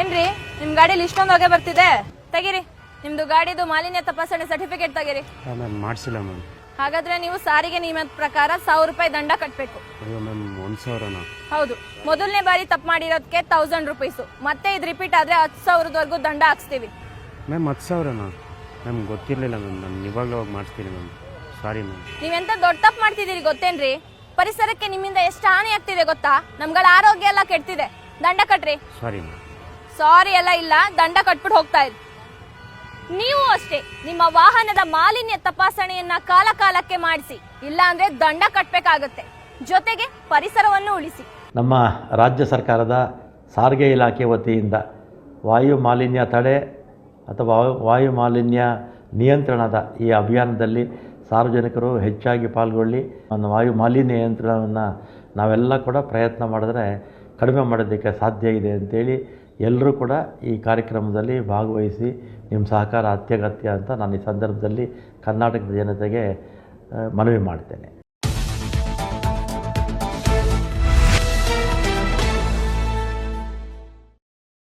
ಏನ್ರಿ ನಿಮ್ ಗಾಡಿಲಿ ಇಷ್ಟೊಂದು ಹೊಗೆ ಬರ್ತಿದೆ? ತೆಗೀರಿ. ನಿಮ್ದು ಗಾಡಿದು ಮಾಲಿನ್ಯ ತಪಾಸಣೆ ಸರ್ಟಿಫಿಕೇಟ್ ತಗಿರಿ. ಮ್ಯಾಮ್ ಮಾಡಿಸಿಲ್ಲ ಮ್ಯಾಮ್ ಹಾಗಾದ್ರೆ ನೀವು ಸಾರಿಗೆ ನಿಯಮದ ಪ್ರಕಾರ ಸಾವಿರ ರೂಪಾಯಿ ದಂಡ ಕಟ್ಟಬೇಕು ಅಯ್ಯೋ ಮ್ಯಾಮ್ ಒಂದು ಸಾವಿರನಾ? ಹೌದು. ಮೊದಲನೇ ಬಾರಿ ತಪ್ಪು ಮಾಡಿರೋದಕ್ಕೆ ತೌಸಂಡ್ ರುಪೀಸು ಮತ್ತೆ ಇದು ರಿಪೀಟ್ ಆದ್ರೆ ಹತ್ತು ಸಾವಿರದವರೆಗೂ ದಂಡ ಹಾಕ್ಸ್ತೀವಿ. ಮ್ಯಾಮ್ ಹತ್ತು ಸಾವಿರನ? ಮ್ಯಾಮ್ ಗೊತ್ತಿರಲಿಲ್ಲ ಮ್ಯಾಮ್ ನಾನು ಇವಾಗಲೇ ಹೋಗಿ ಮಾಡಿಸ್ತೀನಿ ಮ್ಯಾಮ್ ಸಾರಿ ಮ್ಯಾಮ್ ನೀವೆಂತ ದೊಡ್ಡ ತಪ್ಪು ಮಾಡ್ತಿದ್ದೀರಿ ಗೊತ್ತೇನ್ರಿ? ಪರಿಸರಕ್ಕೆ ನಿಮ್ಮಿಂದ ಎಷ್ಟು ಹಾನಿ ಆಗ್ತಿದೆ ಗೊತ್ತಾ? ನಮ್ಗಳ ಆರೋಗ್ಯ ಎಲ್ಲ ಕೆಡ್ತಿದೆ. ದಂಡ ಕಟ್ರಿ. ಸಾರಿ ಸಾರಿ ಎಲ್ಲ ಇಲ್ಲ ದಂಡ ಕಟ್ಬಿಟ್ಟು ಹೋಗ್ತಾ ಇರಿ. ನೀವು ಅಷ್ಟೇ ನಿಮ್ಮ ವಾಹನದ ಮಾಲಿನ್ಯ ತಪಾಸಣೆಯನ್ನ ಕಾಲ ಕಾಲಕ್ಕೆ ಮಾಡಿಸಿ ಇಲ್ಲ ಅಂದ್ರೆ ದಂಡ ಕಟ್ಬೇಕಾಗತ್ತೆ. ಜೊತೆಗೆ ಪರಿಸರವನ್ನು ಉಳಿಸಿ. ನಮ್ಮ ರಾಜ್ಯ ಸರ್ಕಾರದ ಸಾರಿಗೆ ಇಲಾಖೆ ವತಿಯಿಂದ ವಾಯು ಮಾಲಿನ್ಯ ತಡೆ ಅಥವಾ ವಾಯು ಮಾಲಿನ್ಯ ನಿಯಂತ್ರಣದ ಈ ಅಭಿಯಾನದಲ್ಲಿ ಸಾರ್ವಜನಿಕರು ಹೆಚ್ಚಾಗಿ ಪಾಲ್ಗೊಳ್ಳಿ. ಒಂದು ವಾಯು ಮಾಲಿನ್ಯ ನಿಯಂತ್ರಣವನ್ನು ನಾವೆಲ್ಲ ಕೂಡ ಪ್ರಯತ್ನ ಮಾಡಿದ್ರೆ ಕಡಿಮೆ ಮಾಡೋದಕ್ಕೆ ಸಾಧ್ಯ ಇದೆ ಅಂತೇಳಿ ಎಲ್ಲರೂ ಕೂಡ ಈ ಕಾರ್ಯಕ್ರಮದಲ್ಲಿ ಭಾಗವಹಿಸಿ ನಿಮ್ಮ ಸಹಕಾರ ಅತ್ಯಗತ್ಯ ಅಂತ ನಾನು ಈ ಸಂದರ್ಭದಲ್ಲಿ ಕರ್ನಾಟಕದ ಜನತೆಗೆ ಮನವಿ ಮಾಡ್ತೇನೆ.